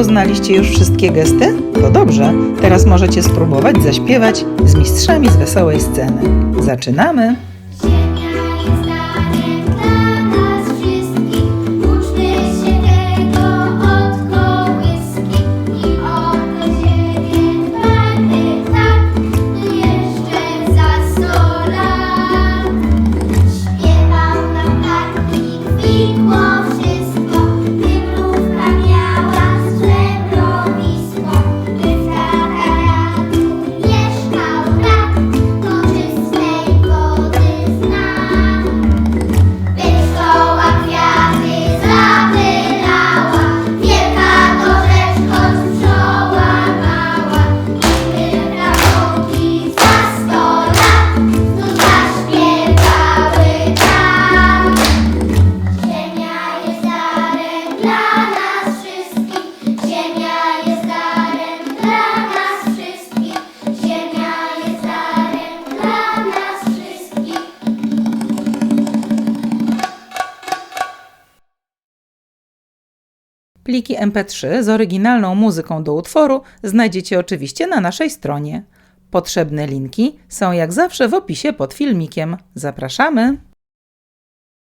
Poznaliście już wszystkie gesty? To dobrze, teraz możecie spróbować zaśpiewać z mistrzami z wesołej sceny. Zaczynamy! Pliki MP3 z oryginalną muzyką do utworu znajdziecie oczywiście na naszej stronie. Potrzebne linki są jak zawsze w opisie pod filmikiem. Zapraszamy!